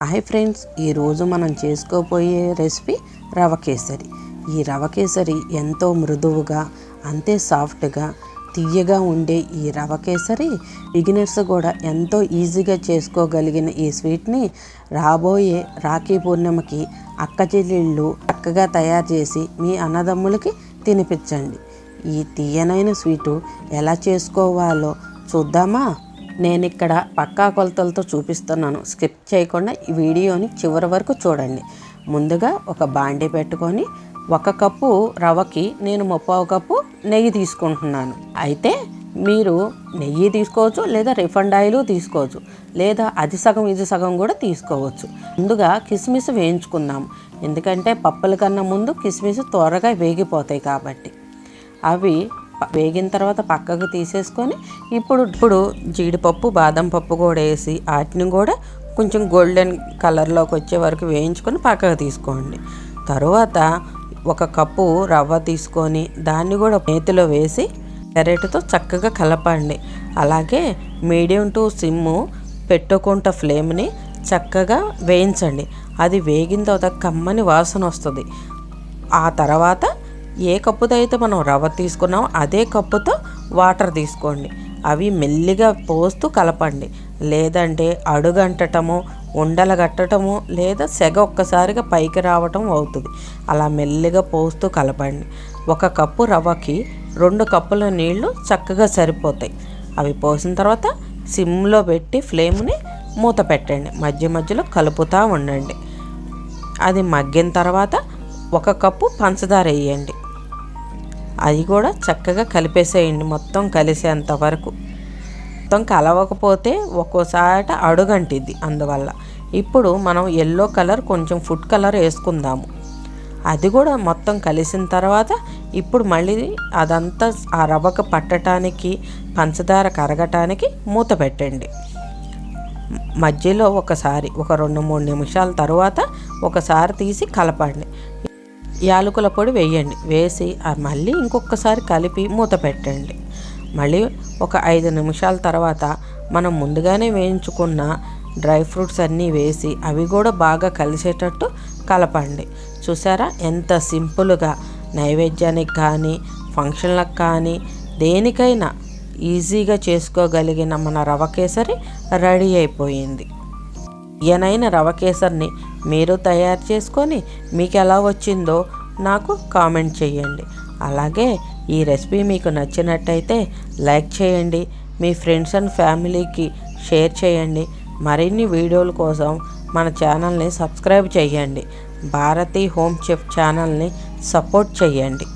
Hi friends ఈరోజు మనం చేసుకోబోయే రెసిపీ రవ కేసరి ఈ రవ కేసరి ఎంతో మృదువుగా అంతే సాఫ్ట్గా తీయగా ఉండే ఈ రవ కేసరి బిగినర్స్ కూడా ఎంతో ఈజీగా చేసుకోగలిగిన ఈ స్వీట్ని రాబోయే రాఖీ పూర్ణిమకి అక్క చెల్లెళ్ళు చక్కగా తయారు చేసి మీ అన్నదమ్ములకి తినిపించండి. ఈ తీయనైన స్వీటు ఎలా చేసుకోవాలో చూద్దామా? నేను ఇక్కడ పక్కా కొలతలతో చూపిస్తున్నాను. స్కిప్ చేయకుండా ఈ వీడియోని చివరి వరకు చూడండి. ముందుగా ఒక బాండీ పెట్టుకొని ఒక కప్పు రవ్వకి నేను ముప్పావు కప్పు నెయ్యి తీసుకుంటున్నాను. అయితే మీరు నెయ్యి తీసుకోవచ్చు లేదా రిఫండ్ ఆయిల్ తీసుకోవచ్చు లేదా అది సగం ఇది సగం కూడా తీసుకోవచ్చు. ముందుగా కిస్మిస్ వేయించుకుందాం. ఎందుకంటే పప్పుల కన్నా ముందు కిస్మిస్ త్వరగా వేగిపోతాయి కాబట్టి. అవి వేగిన తర్వాత పక్కకు తీసేసుకొని ఇప్పుడు ఇప్పుడు జీడిపప్పు బాదం పప్పు కూడా వేసి వాటిని కూడా కొంచెం గోల్డెన్ కలర్లోకి వచ్చే వరకు వేయించుకొని పక్కకు తీసుకోండి. తరువాత ఒక కప్పు రవ్వ తీసుకొని దాన్ని కూడా నేతిలో వేసి గరెటతో చక్కగా కలపండి. అలాగే మీడియం టు సిమ్ము పెట్టుకుంట ఫ్లేమ్ని చక్కగా వేయించండి. అది వేగిన తర్వాత కమ్మని వాసన వస్తుంది. ఆ తర్వాత ఏ కప్పుతో అయితే మనం రవ్వ తీసుకున్నామో అదే కప్పుతో వాటర్ తీసుకోండి. అవి మెల్లిగా పోస్తూ కలపండి. లేదంటే అడుగంటటము ఉండలు కట్టటము లేదా సెగ ఒక్కసారిగా పైకి రావటం అవుతుంది. అలా మెల్లిగా పోస్తూ కలపండి. ఒక కప్పు రవ్వకి రెండు కప్పుల నీళ్ళు చక్కగా సరిపోతాయి. అవి పోసిన తర్వాత సిమ్లో పెట్టి ఫ్లేమ్ని మూత పెట్టండి. మధ్య మధ్యలో కలుపుతూ ఉండండి. అది మగ్గిన తర్వాత ఒక కప్పు పంచదార వేయండి. అది కూడా చక్కగా కలిపేసేయండి మొత్తం కలిసేంత వరకు. మొత్తం కలవకపోతే ఒక్కోసారి అడుగంటిద్ది అందువల్ల. ఇప్పుడు మనం ఎల్లో కలర్ కొంచెం ఫుడ్ కలర్ వేసుకుందాము. అది కూడా మొత్తం కలిసిన తర్వాత ఇప్పుడు మళ్ళీ అదంతా ఆ రవ్వకు పట్టడానికి పంచదార కరగటానికి మూత పెట్టండి. మధ్యలో ఒకసారి ఒక రెండు మూడు నిమిషాల తర్వాత ఒకసారి తీసి కలపండి. యాలకుల పొడి వేయండి. వేసి మళ్ళీ ఇంకొకసారి కలిపి మూత పెట్టండి. మళ్ళీ ఒక ఐదు నిమిషాల తర్వాత మనం ముందుగానే వేయించుకున్న డ్రై ఫ్రూట్స్ అన్నీ వేసి అవి కూడా బాగా కలిసేటట్టు కలపండి. చూసారా? ఎంత సింపుల్గా నైవేద్యానికి కానీ ఫంక్షన్లకు కానీ దేనికైనా ఈజీగా చేసుకోగలిగిన మన రవ కేసరి రెడీ అయిపోయింది. ఈయనైన రవ కేసరిని మీరు తయారు చేసుకొని మీకు ఎలా వచ్చిందో నాకు కామెంట్ చేయండి. అలాగే ఈ రెసిపీ మీకు నచ్చినట్టయితే లైక్ చేయండి మీ ఫ్రెండ్స్ అండ్ ఫ్యామిలీకి షేర్ చేయండి మరిన్ని వీడియోల కోసం మన ఛానల్ని సబ్స్క్రైబ్ చేయండి భారతీ హోమ్ చెఫ్ ఛానల్ని సపోర్ట్ చేయండి.